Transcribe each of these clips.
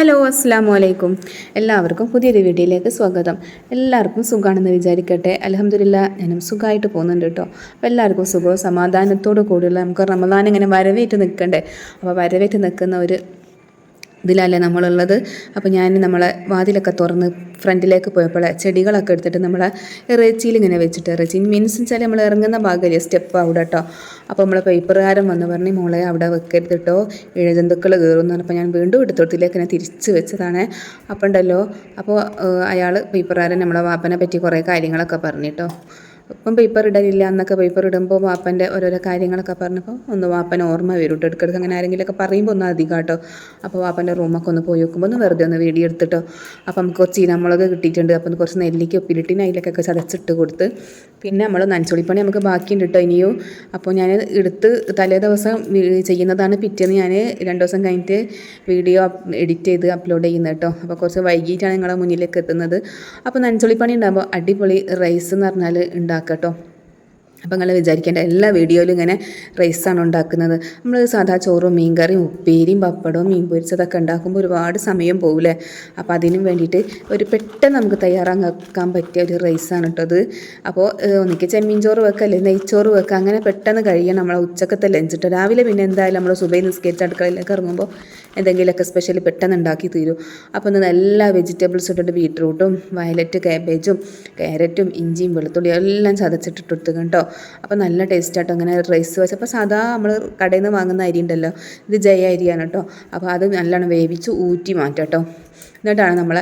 അസ്സാമു അലൈക്കും എല്ലാവർക്കും പുതിയൊരു വീഡിയോയിലേക്ക് സ്വാഗതം. എല്ലാവർക്കും സുഖമാണെന്ന് വിചാരിക്കട്ടെ. അലഹമില്ല ഞാനും സുഖമായിട്ട് പോകുന്നുണ്ട് കേട്ടോ. അപ്പോൾ എല്ലാവർക്കും സുഖവും സമാധാനത്തോടു കൂടിയുള്ള നമുക്ക് റമദാൻ ഇങ്ങനെ വരവേറ്റ് നിൽക്കണ്ടേ? അപ്പോൾ വരവേറ്റ് നിൽക്കുന്ന ഒരു ഇതിലല്ലേ നമ്മളുള്ളത്. അപ്പോൾ ഞാൻ നമ്മളെ വാതിലൊക്കെ തുറന്ന് ഫ്രണ്ടിലേക്ക് പോയപ്പോൾ ചെടികളൊക്കെ എടുത്തിട്ട് നമ്മളെ ഇറച്ചിയിൽ ഇങ്ങനെ വെച്ചിട്ട് ഇറച്ചി. മീൻസ് വെച്ചാൽ നമ്മൾ ഇറങ്ങുന്ന ഭാഗമല്ലേ സ്റ്റെപ്പ് അവിടെ കേട്ടോ. അപ്പോൾ നമ്മളെ പേപ്പറുകാരൻ വന്ന് പറഞ്ഞ് മോളെ അവിടെ വെക്കരുത് കേട്ടോ. ഇഴജന്തുക്കൾ കയറും എന്ന് പറഞ്ഞപ്പോൾ ഞാൻ വീണ്ടും എടുത്തോട്ടിലേക്ക് ഇങ്ങനെ തിരിച്ച് വെച്ചതാണ്. അപ്പോൾ ഉണ്ടല്ലോ. അപ്പോൾ അയാൾ പേപ്പറുകാരൻ നമ്മളെ വാപ്പനെ പറ്റി കുറേ കാര്യങ്ങളൊക്കെ പറഞ്ഞു പറഞ്ഞിട്ടോ ഇപ്പം പേപ്പർ ഇടലില്ല എന്നൊക്കെ പേപ്പർ ഇടുമ്പോൾ വാപ്പന്റെ ഓരോരോ കാര്യങ്ങളൊക്കെ പറഞ്ഞപ്പോൾ ഒന്ന് വാപ്പനെ ഓർമ്മ വരും. കേട്ടോ ഇടയ്ക്കിടയ്ക്ക് അങ്ങനെ ആരെങ്കിലുമൊക്കെ പറയുമ്പോൾ ഒന്ന് അധികം കേട്ടോ അപ്പോൾ വാപ്പന്റെ റൂമൊക്കെ ഒന്ന് പോയി നോക്കുമ്പോൾ ഒന്ന് വെറുതെ ഒന്ന് വീഡിയോ എടുത്തിട്ടോ. അപ്പം നമുക്ക് കുറച്ച് ചീനമുളക് കിട്ടിയിട്ടുണ്ട്. അപ്പം കുറച്ച് നെല്ലിക്ക് ഉപ്പിലിട്ടിന് അതിലേക്കൊക്കെ ചതച്ചിട്ട് കൊടുത്ത് പിന്നെ നമ്മൾ നനച്ചുള്ളിപ്പണി നമുക്ക് ബാക്കിയുണ്ട് കേട്ടോ ഇനിയും. അപ്പോൾ ഞാൻ എടുത്ത് തലേ ദിവസം ചെയ്യുന്നതാണ് പിറ്റേന്ന് ഞാൻ രണ്ട് ദിവസം കഴിഞ്ഞിട്ട് വീഡിയോ എഡിറ്റ് ചെയ്ത് അപ്ലോഡ് ചെയ്യുന്നത് കേട്ടോ അപ്പോൾ കുറച്ച് വൈകിട്ടാണ് നിങ്ങളുടെ മുന്നിലേക്ക് എത്തുന്നത്. അപ്പോൾ നനച്ചുള്ളിപ്പണി ഉണ്ടാകുമ്പോൾ അടിപൊളി റൈസ് എന്ന് പറഞ്ഞാൽ ഉണ്ടാക്കാം കേട്ടോ. അപ്പോൾ നിങ്ങൾ വിചാരിക്കേണ്ട എല്ലാ വീഡിയോയിലും ഇങ്ങനെ റൈസാണ് ഉണ്ടാക്കുന്നത്. നമ്മൾ സാധാ ചോറും മീൻകറിയും ഉപ്പേരിയും പപ്പടവും മീൻ പൊരിച്ചതൊക്കെ ഉണ്ടാക്കുമ്പോൾ ഒരുപാട് സമയം പോകില്ലേ അപ്പോൾ അതിനും വേണ്ടിയിട്ട് ഒരു പെട്ടെന്ന് നമുക്ക് തയ്യാറാക്കാൻ പറ്റിയ ഒരു റൈസാണ് അത് അപ്പോൾ ഒന്നിക്ക് ചെമ്മീൻ ചോറ് വെക്കുക അല്ലെങ്കിൽ നെയ്ച്ചോറ് വെക്കുക അങ്ങനെ പെട്ടെന്ന് കഴിയണം നമ്മളെ ഉച്ചക്കത്തെ ലഞ്ച് കേട്ടോ രാവിലെ പിന്നെ എന്തായാലും നമ്മൾ സുബൈ നിസ്കരിച്ച് അടുക്കളയിലേക്ക് ഇറങ്ങുമ്പോൾ എന്തെങ്കിലുമൊക്കെ സ്പെഷ്യൽ പെട്ടെന്ന് ഉണ്ടാക്കി തീരും. അപ്പോൾ ഇന്ന് എല്ലാ വെജിറ്റബിൾസ് ഇട്ടിട്ട് ബീട്രൂട്ടും വയലറ്റ് കാബേജും ക്യാരറ്റും ഇഞ്ചിയും വെളുത്തുള്ളിയും എല്ലാം ചതച്ചിട്ടിട്ട് കേട്ടോ. അപ്പോൾ നല്ല ടേസ്റ്റ് അങ്ങനെ റൈസ് വെച്ച്. വെച്ചപ്പോൾ സാധാ നമ്മൾ കടയിൽ നിന്ന് വാങ്ങുന്ന അരി ഉണ്ടല്ലോ ഇത് ജയ അരിയാണ് കേട്ടോ അപ്പോൾ അത് നല്ലോണം വേവിച്ച് ഊറ്റി മാറ്റാം കേട്ടോ എന്നിട്ടാണ് നമ്മൾ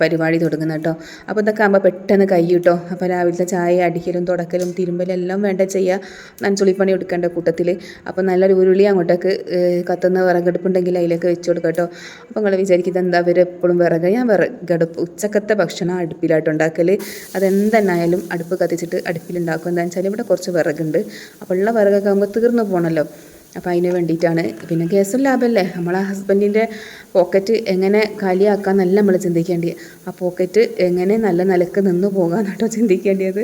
പരിപാടി തുടങ്ങുന്നത് കേട്ടോ. അപ്പോൾ ഇതൊക്കെ ആകുമ്പോൾ പെട്ടെന്ന് കൈ കിട്ടോ അപ്പോൾ രാവിലത്തെ ചായ അടിക്കലും തുടക്കലും തിരുമ്പലും എല്ലാം വേണ്ട ചെയ്യുക. നനച്ചുളിപ്പണി എടുക്കേണ്ട കൂട്ടത്തിൽ. അപ്പോൾ നല്ലൊരു ഉരുളി അങ്ങോട്ടേക്ക് കത്തുന്ന വിറകടുപ്പുണ്ടെങ്കിൽ അതിലേക്ക് വെച്ച് കൊടുക്കുക കേട്ടോ. അപ്പോൾ നിങ്ങൾ വിചാരിക്കുന്നത് എന്താ അവർ എപ്പോഴും വിറക്. ഞാൻ വിറകടുപ്പ് ഉച്ചക്കത്തെ ഭക്ഷണം അടുപ്പിലായിട്ട് ഉണ്ടാക്കൽ. അതെന്തെന്നായാലും അടുപ്പ് കത്തിച്ചിട്ട് അടുപ്പിലുണ്ടാക്കും എന്താണെന്ന് വെച്ചാൽ ഇവിടെ കുറച്ച് വിറകുണ്ട്. അപ്പോൾ ഉള്ള വിറകൊക്കെ ആകുമ്പോൾ തീർന്നു പോകണമല്ലോ. അപ്പോൾ അതിന് വേണ്ടിയിട്ടാണ്. പിന്നെ കേസും ലാഭമല്ലേ നമ്മളെ ഹസ്ബൻഡിന്റെ പോക്കറ്റ് എങ്ങനെ കാലിയാക്കാമെന്നല്ല നമ്മൾ ചിന്തിക്കേണ്ടത് ആ പോക്കറ്റ് എങ്ങനെ നല്ല നിലയ്ക്ക് നിന്ന് പോകാൻ കേട്ടോ ചിന്തിക്കേണ്ടത്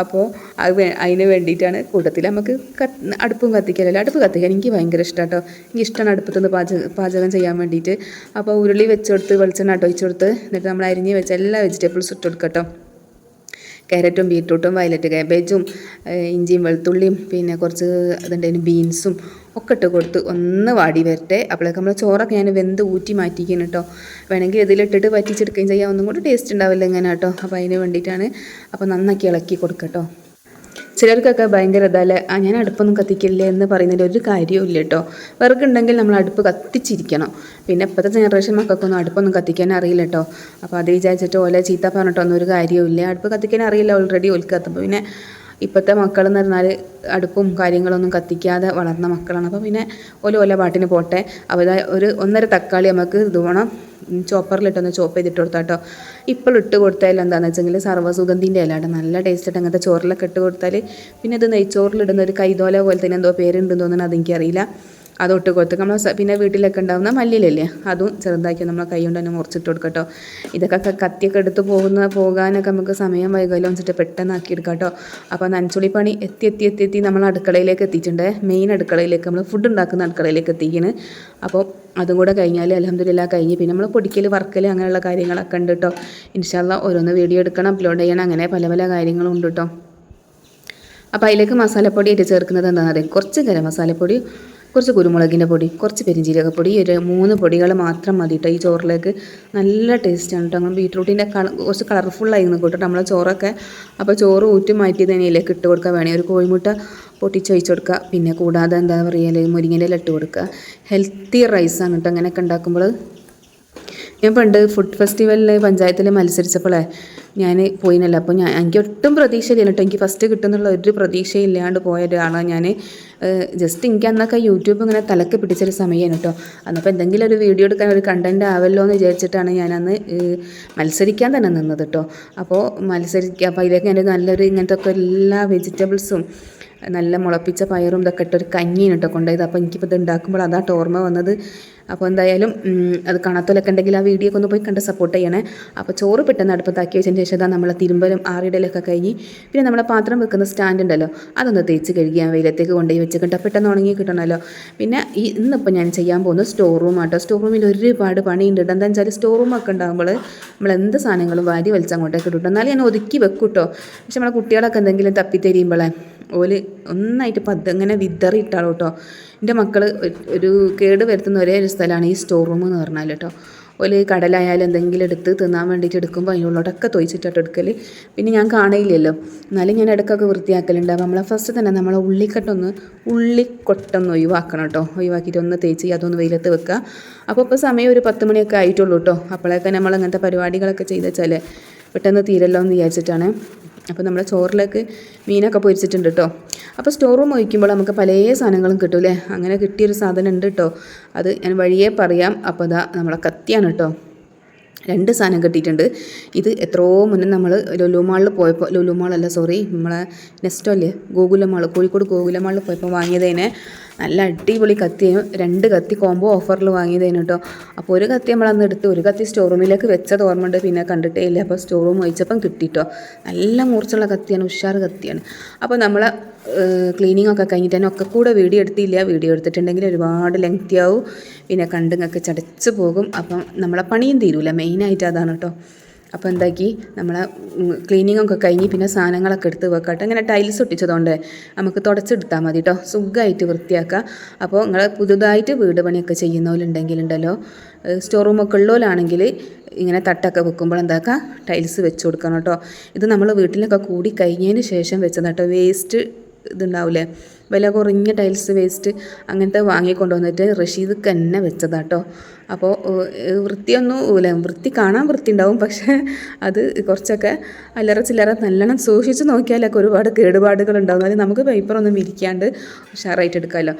അപ്പോൾ അത് അതിന് വേണ്ടിയിട്ടാണ് കൂട്ടത്തിൽ നമുക്ക് അടുപ്പും കത്തിക്കലല്ലോ അടുപ്പ് കത്തിക്കാൻ എനിക്ക് ഭയങ്കര ഇഷ്ടമാണ് കേട്ടോ എനിക്ക് ഇഷ്ടമാണ് അടുപ്പത്തുനിന്ന് പാചകം പാചകം ചെയ്യാൻ വേണ്ടിയിട്ട്. അപ്പോൾ ഉരുളി വെച്ചെടുത്ത് വെളിച്ചെണ്ണ കേട്ടോ ഒഴിച്ചു കൊടുത്ത് എന്നിട്ട് നമ്മൾ അരിഞ്ഞ് വെച്ച എല്ലാ വെജിറ്റബിൾസും ഇട്ട് കൊടുക്കാം കേട്ടോ ക്യാരറ്റും ബീട്രൂട്ടും വയലറ്റ് കാബേജും ഇഞ്ചിയും വെളുത്തുള്ളിയും പിന്നെ കുറച്ച് അതുണ്ടായിരുന്നു ബീൻസും ഒക്കെ ഇട്ട് കൊടുത്ത് ഒന്ന് വാടി വരട്ടെ. അപ്പോഴേക്ക് നമ്മൾ ചോറൊക്കെ ഞാൻ വെന്ത് ഊറ്റി മാറ്റിക്കണം കേട്ടോ. വേണമെങ്കിൽ ഇതിലിട്ടിട്ട് വറ്റിച്ചെടുക്കുകയും ചെയ്യാം. ഒന്നും കൂടി ടേസ്റ്റ് ഉണ്ടാവില്ല ഇങ്ങനെ കേട്ടോ. അപ്പോൾ അതിന് വേണ്ടിയിട്ടാണ് അപ്പോൾ നന്നാക്കി ഇളക്കി കൊടുക്കട്ടോ ചിലർക്കൊക്കെ ഭയങ്കര ഇതല്ലേ ആ ഞാൻ അടുപ്പൊന്നും കത്തിക്കില്ല? എന്ന് പറയുന്നതിൽ ഒരു കാര്യവും ഇല്ല കേട്ടോ. വിറകുണ്ടെങ്കിൽ നമ്മൾ അടുപ്പ് കത്തിച്ചിരിക്കണം. പിന്നെ ഇപ്പോഴത്തെ ജനറേഷൻ മക്കൾക്കൊന്നും അടുപ്പൊന്നും കത്തിക്കാൻ അറിയില്ല കേട്ടോ. അപ്പോൾ അത് വിചാരിച്ചിട്ട് ഓലെ ചീത്ത പറഞ്ഞിട്ടൊന്നും ഒരു കാര്യവും ഇല്ല. അടുപ്പ് കത്തിക്കാൻ അറിയില്ല ഓൾറെഡി ഓൽക്ക് അപ്പോൾ പിന്നെ ഇപ്പോഴത്തെ മക്കളെന്ന് പറഞ്ഞാൽ അടുപ്പും കാര്യങ്ങളൊന്നും കത്തിക്കാതെ വളർന്ന മക്കളാണ്. അപ്പോൾ പിന്നെ ഓല ഓല പാട്ടിന് പോട്ടെ. അവർ ഒരു ഒന്നര തക്കാളി നമുക്ക് ഇത് വേണം. ചോപ്പറിലിട്ടൊന്ന് ചോപ്പ് ചെയ്തിട്ട് കൊടുത്താൽ കേട്ടോ ഇപ്പോൾ ഇട്ട് കൊടുത്താൽ എന്താണെന്ന് വെച്ചെങ്കിൽ സർവസുഗന്ധിന്റെ ഇലയുടെ നല്ല ടേസ്റ്റായിട്ട് അങ്ങനത്തെ ചോറിലൊക്കെ ഇട്ട് കൊടുത്താൽ പിന്നെ ഇത് നെയ്ച്ചോറിലിടുന്ന ഒരു കൈതോല പോലെ തന്നെ എന്തോ പേരുണ്ടെന്ന് തോന്നുന്നു അതെനിക്കറിയില്ല അതൊട്ട് കൊടുത്ത് നമ്മൾ പിന്നെ വീട്ടിലൊക്കെ ഉണ്ടാകുന്ന മല്ലിയിലല്ലേ? അതും ചെറുതാക്കി നമ്മൾ കൈ കൊണ്ട് തന്നെ മുറിച്ചിട്ട് കൊടുക്കട്ടോ ഇതൊക്കെ കത്തിയൊക്കെ എടുത്ത് പോകുന്ന പോകാനൊക്കെ നമുക്ക് സമയം വൈകല്ലോ വെച്ചിട്ട് പെട്ടെന്ന് ആക്കി എടുക്കാം അപ്പോൾ നനച്ചുളി പണി എത്തി എത്തി എത്തി എത്തി നമ്മൾ അടുക്കളയിലേക്ക് എത്തിയിട്ടുണ്ട്. മെയിൻ അടുക്കളയിലേക്ക് നമ്മൾ ഫുഡ് ഉണ്ടാക്കുന്ന അടുക്കളയിലേക്ക് എത്തിക്കുന്നത് അപ്പോൾ അതും കൂടെ കഴിഞ്ഞാൽ അലഹമ്മദില്ല കഴിഞ്ഞ് പിന്നെ നമ്മൾ പൊടിക്കൽ വർക്കൽ അങ്ങനെയുള്ള കാര്യങ്ങളൊക്കെ ഉണ്ട് കേട്ടോ. ഇൻഷാല്ല ഓരോന്ന് വീഡിയോ എടുക്കണം അപ്ലോഡ് ചെയ്യണം അങ്ങനെ പല പല കാര്യങ്ങളും ഉണ്ട് കേട്ടോ. അപ്പോൾ അതിലേക്ക് മസാലപ്പൊടി ആയിട്ട് ചേർക്കുന്നത് എന്താണെന്ന് അറിയാം? കുറച്ച് ഗരം മസാലപ്പൊടി കുറച്ച് കുരുമുളകിന്റെ പൊടി കുറച്ച് പെരിഞ്ചീരകപ്പൊടി ഈ ഒരു മൂന്ന് പൊടികൾ മാത്രം മതി കേട്ടോ ഈ ചോറിലേക്ക്. നല്ല ടേസ്റ്റാണ് കേട്ടോ നമ്മൾ ബീട്രൂട്ടിന്റെ കള കുറച്ച് കളർഫുള്ളായി കേട്ടോ നമ്മളെ ചോറൊക്കെ. അപ്പോൾ ചോറ് ഊറ്റി മാറ്റി തന്നെയിലേക്ക് ഇട്ട് കൊടുക്കുക. വേണേൽ ഒരു കോഴിമുട്ട പൊട്ടിച്ചൊഴിച്ച് കൊടുക്കുക. പിന്നെ കൂടാതെ എന്താ പറയുക മുരിങ്ങന്റെ ഇല ഇട്ട് കൊടുക്കുക. ഹെൽത്തി റൈസാണ് കേട്ടോ അങ്ങനെയൊക്കെ ഉണ്ടാക്കുമ്പോൾ ഞാൻ പണ്ട് ഫുഡ് ഫെസ്റ്റിവലിൽ പഞ്ചായത്തിൽ മത്സരിച്ചപ്പോഴേ ഞാൻ പോയിനല്ലോ. അപ്പോൾ ഞാൻ എനിക്ക് ഒട്ടും പ്രതീക്ഷയില്ല കേട്ടോ. എനിക്ക് ഫസ്റ്റ് കിട്ടുന്നുള്ള ഒരു പ്രതീക്ഷയില്ലാണ്ട് പോയ ഒരാളാണ് ഞാൻ ജസ്റ്റ് എനിക്ക് അന്നൊക്കെ യൂട്യൂബ് ഇങ്ങനെ തലക്ക് പിടിച്ചൊരു സമയമാണ് കേട്ടോ. അന്നപ്പോൾ എന്തെങ്കിലും ഒരു വീഡിയോ എടുക്കാൻ ഒരു കണ്ടന്റ് ആവല്ലോ എന്ന് വിചാരിച്ചിട്ടാണ് ഞാനന്ന് മത്സരിക്കാൻ തന്നെ നിന്നത് കേട്ടോ. അപ്പോൾ മത്സരിക്കുക അപ്പോൾ അതിലേക്ക് ഞാൻ നല്ലൊരു ഇങ്ങനത്തെ ഒക്കെ എല്ലാ വെജിറ്റബിൾസും നല്ല മുളപ്പിച്ച പയറും ഇതൊക്കെ ഇട്ടൊരു കഞ്ഞിയാണ് കേട്ടോ കൊണ്ടുപോയത്. അപ്പോൾ എനിക്കിപ്പോൾ ഇത് ഉണ്ടാക്കുമ്പോൾ അതാ ഓർമ്മ വന്നത്. അപ്പോൾ എന്തായാലും അത് കാണാത്തവരൊക്കെ ഉണ്ടെങ്കിൽ ആ വീഡിയോ ഒക്കെ ഒന്ന് പോയി കണ്ട് സപ്പോർട്ട് ചെയ്യണേ. അപ്പോൾ ചോറ് പെട്ടെന്ന് അടുപ്പത്താക്കി വെച്ചതിന് ശേഷം അതാ നമ്മളെ തിരുമ്പലും ആറിടലൊക്കെ കഴിഞ്ഞ് പിന്നെ നമ്മളെ പാത്രം വെക്കുന്ന സ്റ്റാൻഡ് ഉണ്ടല്ലോ അതൊന്ന് തേച്ച് കഴുകിയാൽ വെയിലത്തേക്ക് കൊണ്ടുപോയി വെച്ചിട്ട് പെട്ടെന്ന് ഉണങ്ങി കിട്ടണമല്ലോ പിന്നെ ഈ ഇന്നിപ്പോൾ ഞാൻ ചെയ്യാൻ പോകുന്നത് സ്റ്റോർ റൂം ആട്ടോ. സ്റ്റോർ റൂമിൽ ഒരുപാട് പണിയുണ്ട് കേട്ടോ എന്താ വെച്ചാൽ സ്റ്റോർ റൂമൊക്കെ ഉണ്ടാകുമ്പോൾ നമ്മൾ എന്ത് സാധനങ്ങളും വാരി വലിച്ച് അങ്ങോട്ടേക്ക് ഇട്ടു എന്നാലും ഞാൻ ഒതുക്കി വെക്കും കേട്ടോ പക്ഷെ നമ്മളെ കുട്ടികളൊക്കെ എന്തെങ്കിലും തപ്പിത്തെരിയുമ്പോഴേ ഓൽ ഒന്നായിട്ട് പത് ഇങ്ങനെ വിതറി കേട്ടോ എന്റെ മക്കൾ ഒരു കേട് വരുത്തുന്ന ഒരേ ഒരു സ്ഥലമാണ് ഈ സ്റ്റോർ റൂം എന്ന് പറഞ്ഞാൽ കേട്ടോ ഒരു കടലായാലും എന്തെങ്കിലും എടുത്ത് തിന്നാൻ വേണ്ടിയിട്ട് എടുക്കുമ്പോൾ അതിനുള്ളോടൊക്കെ തൊയ്ച്ചിട്ടാണ് എടുക്കൽ പിന്നെ ഞാൻ കാണയില്ലല്ലോ എന്നാലും ഞാൻ ഇടയ്ക്കൊക്കെ വൃത്തിയാക്കലുണ്ട്. അപ്പോൾ നമ്മളെ ഫസ്റ്റ് തന്നെ നമ്മളെ ഉള്ളിക്കട്ടൊന്ന് ഉള്ളിക്കൊട്ടൊന്ന് ഒഴിവാക്കണം കേട്ടോ ഒഴിവാക്കിയിട്ട് ഒന്ന് തേച്ച് അതൊന്ന് വെയിലത്ത് വെക്കുക അപ്പോൾ ഇപ്പോൾ സമയം ഒരു പത്ത് മണിയൊക്കെ ആയിട്ടുള്ളൂ കേട്ടോ അപ്പോഴൊക്കെ നമ്മൾ അങ്ങനത്തെ പരിപാടികളൊക്കെ ചെയ്ത് വെച്ചാൽ പെട്ടെന്ന് തീരല്ലോ എന്ന് വിചാരിച്ചിട്ടാണ്. അപ്പോൾ നമ്മൾ ചോറിലേക്ക് മീനൊക്കെ പൊരിച്ചിട്ടുണ്ട് കേട്ടോ. അപ്പോൾ സ്റ്റോർ റൂം ഒഴിക്കുമ്പോൾ നമുക്ക് പല സാധനങ്ങളും കിട്ടും അല്ലേ? അങ്ങനെ കിട്ടിയൊരു സാധനം ഉണ്ട് കേട്ടോ. അത് ഞാൻ വഴിയേ പറയാം. അപ്പോൾ അതാ നമ്മളെ കത്തിയാണ് കേട്ടോ. രണ്ട് സാധനം കിട്ടിയിട്ടുണ്ട്. ഇത് എത്രയോ മുന്നേ നമ്മൾ ലുലു മാളിൽ പോയപ്പോൾ ലുലു മാളല്ല സോറി നമ്മളെ നെസ്റ്റോ അല്ലേ? ഗോകുല മാൾ കോഴിക്കോട് ഗോകുല മാളിൽ പോയപ്പോൾ വാങ്ങിയതേനെ. നല്ല അടിപൊളി കത്തിയും രണ്ട് കത്തി കോംബോ ഓഫറിൽ വാങ്ങിയതേനു കേട്ടോ അപ്പോൾ ഒരു കത്തി നമ്മൾ അന്ന് എടുത്ത് ഒരു കത്തി സ്റ്റോർ റൂമിലേക്ക് വെച്ചത് ഓർമ്മയുണ്ട് പിന്നെ കണ്ടിട്ടേ ഇല്ല. അപ്പോൾ സ്റ്റോർ റൂം വെച്ചപ്പം കിട്ടിയിട്ടോ നല്ല മൂർച്ചുള്ള കത്തിയാണ് ഉഷാർ കത്തിയാണ്. അപ്പോൾ നമ്മൾ ക്ലീനിങ് ഒക്കെ കഴിഞ്ഞിട്ട് തന്നെ ഒക്കെ കൂടെ വീഡിയോ എടുത്തില്ല. വീഡിയോ എടുത്തിട്ടുണ്ടെങ്കിൽ ഒരുപാട് ലെങ്തി ആവും. പിന്നെ കണ്ടുങ്ങൊക്കെ ചടച്ച് പോകും. അപ്പം നമ്മളെ പണിയും തീരൂല. മെയിനായിട്ട് അതാണ് കേട്ടോ അപ്പോൾ എന്താക്കി? നമ്മളെ ക്ലീനിങ് ഒക്കെ കഴിഞ്ഞ് പിന്നെ സാധനങ്ങളൊക്കെ എടുത്ത് വെക്കട്ടെ. അങ്ങനെ ടൈൽസ് ഒട്ടിച്ചതുകൊണ്ട് നമുക്ക് തുടച്ചെടുത്താൽ മതി കേട്ടോ സുഖമായിട്ട് വൃത്തിയാക്കുക അപ്പോൾ നിങ്ങൾ പുതുതായിട്ട് വീട് പണിയൊക്കെ ചെയ്യുന്നവരുണ്ടെങ്കിലുണ്ടല്ലോ സ്റ്റോർ റൂമൊക്കെ ഉള്ളവരാണെങ്കിൽ ഇങ്ങനെ തട്ടൊക്കെ വെക്കുമ്പോൾ എന്താക്കുക ടൈൽസ് വെച്ച് കൊടുക്കണം കേട്ടോ ഇത് നമ്മൾ വീട്ടിലൊക്കെ കൂടി കഴിഞ്ഞതിന് ശേഷം വെച്ചതാട്ടോ വേസ്റ്റ് ഇതുണ്ടാവില്ലേ വില കുറഞ്ഞ ടൈൽസ് വേസ്റ്റ് അങ്ങനത്തെ വാങ്ങിക്കൊണ്ടുവന്നിട്ട് റഷീദ് തന്നെ വെച്ചതാട്ടോ അപ്പോൾ വൃത്തിയൊന്നും ഇല്ല വൃത്തി കാണാൻ വൃത്തി ഉണ്ടാവും പക്ഷേ അത് കുറച്ചൊക്കെ അല്ലറ ചില്ലറ നല്ലോണം സൂക്ഷിച്ച് നോക്കിയാലൊക്കെ ഒരുപാട് കേടുപാടുകൾ ഉണ്ടാവും. അതായത് നമുക്ക് പേപ്പറൊന്നും വിരിക്കാണ്ട് ഉഷാറായിട്ട് എടുക്കാമല്ലോ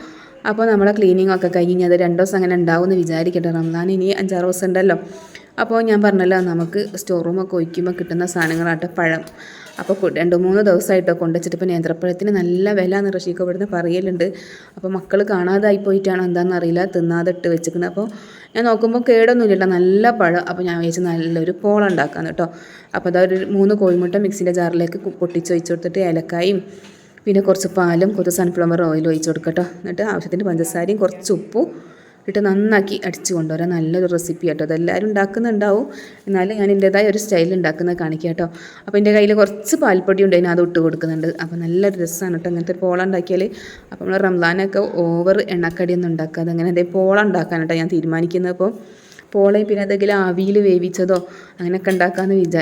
അപ്പോൾ നമ്മളെ ക്ലീനിങ് ഒക്കെ കഴിഞ്ഞ് അത് രണ്ട് ദിവസം അങ്ങനെ ഉണ്ടാവും എന്ന് വിചാരിക്കട്ടെ. റംസാൻ ഇനി അഞ്ചാറ് ദിവസം ഉണ്ടല്ലോ. അപ്പോൾ ഞാൻ പറഞ്ഞല്ലോ നമുക്ക് സ്റ്റോർ റൂമൊക്കെ ഒഴിക്കുമ്പോൾ കിട്ടുന്ന സാധനങ്ങളാട്ടെ പഴം. അപ്പോൾ രണ്ട് മൂന്ന് ദിവസമായിട്ടോ കൊണ്ടുവച്ചിട്ട് ഇപ്പോൾ നേന്ത്രപ്പഴത്തിന് നല്ല വില എന്ന് റഷീക്ക് ഇവിടുന്ന് പറയലുണ്ട്. അപ്പോൾ മക്കൾ കാണാതായി പോയിട്ടാണോ എന്താണെന്ന് അറിയില്ല. തിന്നാതെ ഇട്ട് വെച്ചിരിക്കുന്നത്. അപ്പോൾ ഞാൻ നോക്കുമ്പോൾ കേടൊന്നുമില്ല നല്ല പഴം. അപ്പോൾ ഞാൻ വിചാരിച്ചു നല്ലൊരു പോള ഉണ്ടാക്കാന്ന് കേട്ടോ. അപ്പോൾ അതൊരു മൂന്ന് കോഴിമുട്ട മിക്സിന്റെ ജാറിലേക്ക് പൊട്ടിച്ച് ഒഴിച്ചു കൊടുത്തിട്ട് ഏലക്കായും പിന്നെ കുറച്ച് പാലും കുറച്ച് സൺഫ്ലവർ ഓയിൽ ഒഴിച്ച് കൊടുക്കട്ടോ എന്നിട്ട് ആവശ്യത്തിന് പഞ്ചസാരയും കുറച്ച് ഉപ്പും ഇട്ട് നന്നാക്കി അടിച്ചു കൊണ്ടുവരാം. നല്ലൊരു റെസിപ്പി കേട്ടോ അതെല്ലാവരും ഉണ്ടാക്കുന്നുണ്ടാവും. എന്നാലും ഞാൻ എന്റെതായ ഒരു സ്റ്റൈൽ ഉണ്ടാക്കുന്നത് കാണിക്കാം കേട്ടോ. അപ്പോൾ എന്റെ കയ്യിൽ കുറച്ച് പാൽപ്പൊടി ഉണ്ട്. അതിന് അത് ഇട്ട് കൊടുക്കുന്നുണ്ട്. അപ്പോൾ നല്ലൊരു രസമാണ് കേട്ടോ. അങ്ങനത്തെ ഒരു പോള ഉണ്ടാക്കിയാൽ അപ്പോൾ നമ്മൾ റംസാനൊക്കെ ഓവർ എണ്ണക്കടിയൊന്നും ഉണ്ടാക്കാതെ അങ്ങനെ അതേ പോള ഉണ്ടാക്കാൻ കേട്ടോ ഞാൻ തീരുമാനിക്കുന്നത്. അപ്പോൾ പോളയും പിന്നെ എന്തെങ്കിലും ആവിയിൽ വേവിച്ചതോ അങ്ങനെയൊക്കെ ഉണ്ടാക്കാമെന്ന് വിചാ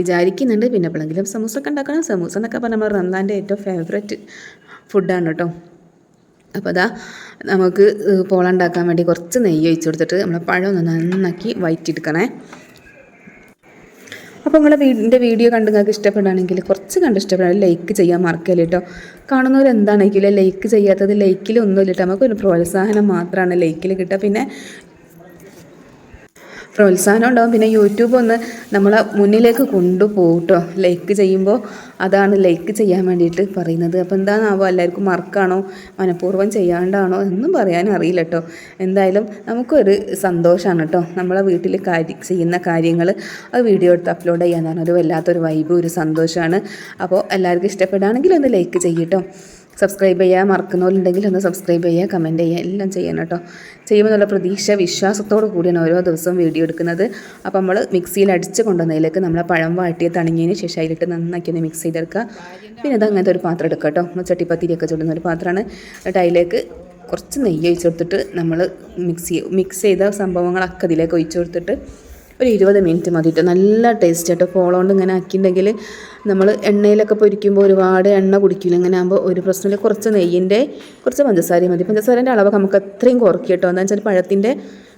വിചാരിക്കുന്നുണ്ട്. പിന്നെ എപ്പോഴെങ്കിലും സമൂസ ഒക്കെ ഉണ്ടാക്കണം. സമൂസ എന്നൊക്കെ പറഞ്ഞാൽ നമ്മൾ റംസാന്റെ ഏറ്റവും ഫേവറേറ്റ് ഫുഡാണ് കേട്ടോ. അപ്പോൾ അതാ നമുക്ക് പോള ഉണ്ടാക്കാൻ വേണ്ടി കുറച്ച് നെയ്യ് ഒഴിച്ച് കൊടുത്തിട്ട് നമ്മൾ പഴം ഒന്ന് നന്നാക്കി വയറ്റിയെടുക്കണേ. അപ്പോൾ നിങ്ങളെ വീടിന്റെ വീഡിയോ കണ്ട് നിങ്ങൾക്ക് ഇഷ്ടപ്പെടുകയാണെങ്കിൽ കുറച്ച് കണ്ട് ഇഷ്ടപ്പെടാൻ ലൈക്ക് ചെയ്യാൻ മറക്കല്ലേ കേട്ടോ. കാണുന്നവർ എന്താണെങ്കിലും ലൈക്ക് ചെയ്യാത്തത് ലൈക്കിലൊന്നുമില്ല കേട്ടോ. നമുക്കൊരു പ്രോത്സാഹനം മാത്രമാണ് ലൈക്കിൽ കിട്ടുക. പിന്നെ പ്രോത്സാഹനം ഉണ്ടാവും പിന്നെ യൂട്യൂബ് ഒന്ന് നമ്മളെ മുന്നിലേക്ക് കൊണ്ടുപോകും കേട്ടോ ലൈക്ക് ചെയ്യുമ്പോൾ അതാണ് ലൈക്ക് ചെയ്യാൻ വേണ്ടിയിട്ട് പറയുന്നത്. അപ്പോൾ എന്താണാവോ? എല്ലാവർക്കും മറക്കാണോ? മനഃപൂർവം ചെയ്യാണ്ടാണോ? എന്നും പറയാൻ അറിയില്ല കേട്ടോ എന്തായാലും നമുക്കൊരു സന്തോഷമാണ് കേട്ടോ. നമ്മളെ വീട്ടിൽ കാര്യ ചെയ്യുന്ന കാര്യങ്ങൾ അത് വീഡിയോ എടുത്ത് അപ്ലോഡ് ചെയ്യാനാണ് ഒരു വല്ലാത്തൊരു വൈബ് ഒരു സന്തോഷമാണ്. അപ്പോൾ എല്ലാവർക്കും ഇഷ്ടപ്പെടുകയാണെങ്കിൽ ഒന്ന് ലൈക്ക് ചെയ്യട്ടോ. സബ്സ്ക്രൈബ് ചെയ്യുക മറക്കുന്നവരുണ്ടെങ്കിൽ ഒന്ന് സബ്സ്ക്രൈബ് ചെയ്യുക കമന്റ് ചെയ്യുക എല്ലാം ചെയ്യണം കേട്ടോ. ചെയ്യുമെന്നുള്ള പ്രതീക്ഷ വിശ്വാസത്തോടു കൂടിയാണ് ഓരോ ദിവസവും വീഡിയോ എടുക്കുന്നത്. അപ്പോൾ നമ്മൾ മിക്സിയിൽ അടിച്ച് കൊണ്ടുവന്നതിലേക്ക് നമ്മൾ പഴം വാട്ടിയ തണിഞ്ഞതിന് ശേഷം അതിലിട്ട് നന്നാക്കി ഒന്ന് മിക്സ് ചെയ്തെടുക്കുക. പിന്നെ അത് അങ്ങനത്തെ ഒരു പാത്രം എടുക്കുക കേട്ടോ. നമ്മൾ ചട്ടിപ്പത്തിരിയൊക്കെ ചുടുന്ന ഒരു പാത്രമാണ്. എന്നിട്ട് അതിലേക്ക് കുറച്ച് നെയ്യ് ഒഴിച്ചു കൊടുത്തിട്ട് നമ്മൾ മിക്സ് മിക്സ് ചെയ്ത സംഭവങ്ങളൊക്കെ അതിലേക്ക് ഒഴിച്ചു കൊടുത്തിട്ട് ഒരു ഇരുപത് മിനിറ്റ് മതി കേട്ടോ നല്ല ടേസ്റ്റ് കേട്ടോ പോളോണ്ട് ഇങ്ങനെ ആക്കിയിട്ടുണ്ടെങ്കിൽ നമ്മൾ എണ്ണയിലൊക്കെ പൊരിക്കുമ്പോൾ ഒരുപാട് എണ്ണ കുടിക്കില്ല ഇങ്ങനെ ആകുമ്പോൾ ഒരു പ്രശ്നമില്ല. കുറച്ച് നെയ്യിന്റെ കുറച്ച് പഞ്ചസാരയും മതി. പഞ്ചസാരേന്റെ അളവൊക്കെ നമുക്ക് അത്രയും കുറയ്ക്കും കേട്ടോ എന്താ വെച്ചാൽ പഴത്തിന്റെ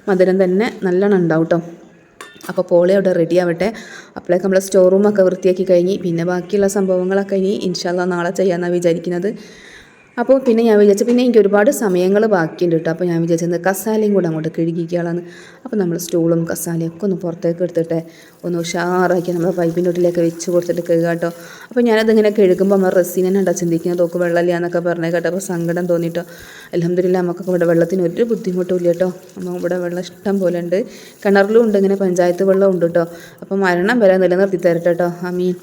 മധുരം തന്നെ നല്ലോണം ഉണ്ടാവും കേട്ടോ അപ്പോൾ പോളി അവിടെ റെഡി ആവട്ടെ. അപ്പോഴേക്ക് നമ്മൾ സ്റ്റോർ റൂമൊക്കെ വൃത്തിയാക്കി കഴിഞ്ഞ് പിന്നെ ബാക്കിയുള്ള സംഭവങ്ങളൊക്കെ ഇനി ഇൻഷാല്ല നാളെ ചെയ്യാമെന്നാണ് വിചാരിക്കുന്നത്. അപ്പോൾ പിന്നെ ഞാൻ വിചാരിച്ചു പിന്നെ എനിക്ക് ഒരുപാട് സമയങ്ങൾ ബാക്കിയുണ്ട് കേട്ടോ. അപ്പോൾ ഞാൻ വിചാരിച്ചത് കസാലയും കൂടെ അങ്ങോട്ട് കഴുകിക്കാളാന്ന്. അപ്പോൾ നമ്മൾ സ്റ്റൂളും കസാലയും ഒക്കെ ഒന്ന് പുറത്തേക്ക് എടുത്തിട്ട് ഒന്ന് ഉഷാറാക്കി നമ്മൾ പൈപ്പിന്റെ ഉള്ളിലേക്ക് വെച്ച് കൊടുത്തിട്ട് കഴുകുക കേട്ടോ. അപ്പോൾ ഞാനതിങ്ങനെ കഴുകുമ്പോൾ നമ്മൾ റെസിനെ ഉണ്ടാ ചിന്തിക്കുന്നത്? തോക്ക് വെള്ളമില്ല എന്നൊക്കെ പറഞ്ഞേ കേട്ടോ. അപ്പോൾ സങ്കടം തോന്നിയിട്ടോ അലഹമില്ല നമുക്കൊക്കെ ഇവിടെ വെള്ളത്തിന് ഒരു ബുദ്ധിമുട്ടും ഇല്ല കേട്ടോ. നമ്മൾ ഇവിടെ വെള്ളം ഇഷ്ടം പോലെ ഉണ്ട്. കിണറിലും ഉണ്ട് ഇങ്ങനെ പഞ്ചായത്ത് വെള്ളം ഉണ്ട് കേട്ടോ. അപ്പോൾ മരണം വരെ നിലനിർത്തി തരട്ടെ കേട്ടോ. ആ മീൻ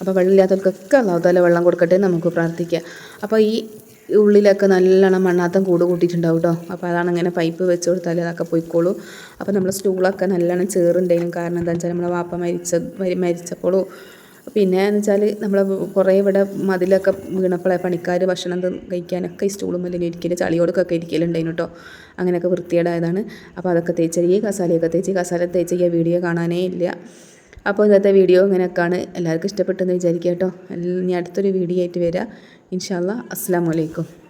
അപ്പോൾ വെള്ളമില്ലാത്തവർക്കൊക്കെ അള്ളാഹുത്താല വെള്ളം കൊടുക്കട്ടെ നമുക്ക് പ്രാർത്ഥിക്കാം. അപ്പോൾ ഈ ഉള്ളിലൊക്കെ നല്ലോണം മണ്ണാത്തം കൂട് കൂട്ടിയിട്ടുണ്ടാവും കേട്ടോ അപ്പോൾ അതാണ് ഇങ്ങനെ പൈപ്പ് വെച്ച് കൊടുത്താൽ അതൊക്കെ പോയിക്കോളൂ. അപ്പോൾ നമ്മൾ സ്റ്റൂളൊക്കെ നല്ലോണം ചേറുണ്ടെങ്കിലും കാരണം എന്താ വെച്ചാൽ നമ്മളെ വാപ്പ മരിച്ച മരി- മരിച്ചപ്പോഴും പിന്നെ എന്ന് വെച്ചാൽ നമ്മൾ കുറേ ഇവിടെ മതിലൊക്കെ വീണപ്പോഴേ പണിക്കാർ ഭക്ഷണം കഴിക്കാനൊക്കെ ഈ സ്റ്റൂളും അല്ലെങ്കിൽ ഇരിക്കൽ ചളിയോടൊക്കെ ഇരിക്കലുണ്ടായിരുന്നു കേട്ടോ അങ്ങനെയൊക്കെ വൃത്തികേടായതാണ്. അപ്പോൾ അതൊക്കെ ഈ കസാലയൊക്കെ തേച്ച് കസാല തേച്ച് ഈ വീഡിയോ കാണാനേ ഇല്ല. അപ്പോൾ ഇന്നത്തെ വീഡിയോ ഇങ്ങനെയൊക്കെയാണ്. എല്ലാവർക്കും ഇഷ്ടപ്പെട്ടെന്ന് വിചാരിക്കാം കേട്ടോ. ഇനി അടുത്തൊരു വീഡിയോ ആയിട്ട് വരാം. ഇൻഷാല്ലാ അസ്സാം വലൈക്കും